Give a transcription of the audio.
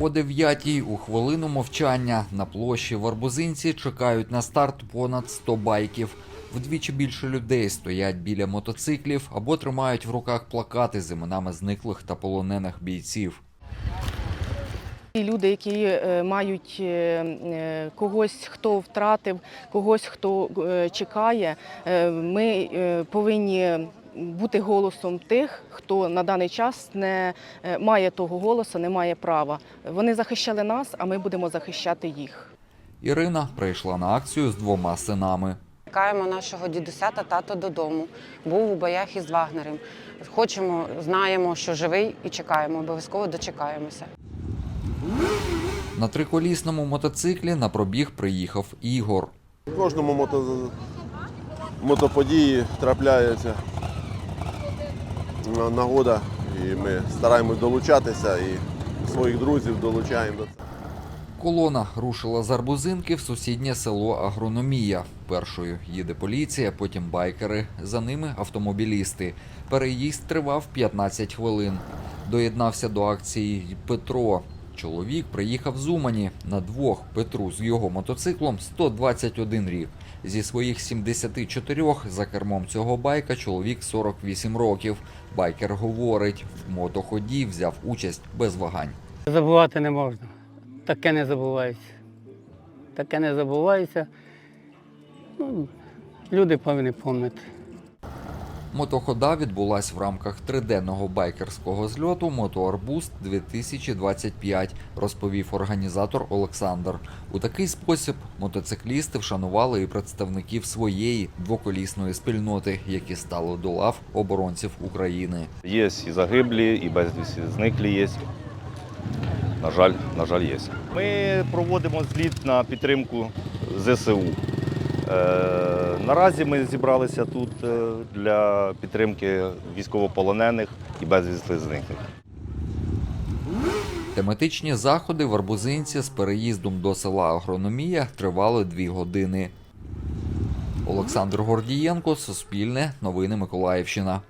О 9 у хвилину мовчання на площі в Арбузинці чекають на старт понад 100 байків. Вдвічі більше людей стоять біля мотоциклів або тримають в руках плакати з іменами зниклих та полонених бійців. Люди, які е, мають е, е, когось, хто втратив, когось, хто чекає, ми повинні бути голосом тих, хто на даний час не е, має того голосу, не має права. Вони захищали нас, а ми будемо захищати їх. Ірина прийшла на акцію з двома синами. Чекаємо нашого дідуся та тато додому. Був у боях із Вагнером. Хочемо, знаємо, що живий і чекаємо. Обов'язково дочекаємося. На триколісному мотоциклі на пробіг приїхав Ігор. В кожному мото... мотоподії трапляється нагода, і ми стараємось долучатися і своїх друзів долучаємо до цього. Колона рушила з Арбузинки в сусіднє село Агрономія. Першою їде поліція, потім байкери, за ними автомобілісти. Переїзд тривав 15 хвилин. Доєднався до акції Петро. Чоловік приїхав з Умані на двох Петру з його мотоциклом 121 рік. Зі своїх 74 за кермом цього байка чоловік 48 років. Байкер говорить, в мотоході взяв участь без вагань. Забувати не можна. Таке не забувається. Таке не забувається. Ну, люди повинні пам'ятати. Мотохода відбулась в рамках триденного байкерського зльоту Мотоарбуст 2025, розповів організатор Олександр. У такий спосіб мотоциклісти вшанували і представників своєї двоколісної спільноти, які стали до лав оборонців України. Є і загиблі, і безвісті зниклі є. На жаль, на жаль, є. Ми проводимо зліт на підтримку ЗСУ. Е, наразі ми зібралися тут е, для підтримки військовополонених і безвісти зниклих. Тематичні заходи в Арбузинці з переїздом до села Агрономія тривали дві години. Олександр Гордієнко, Суспільне, Новини Миколаївщина.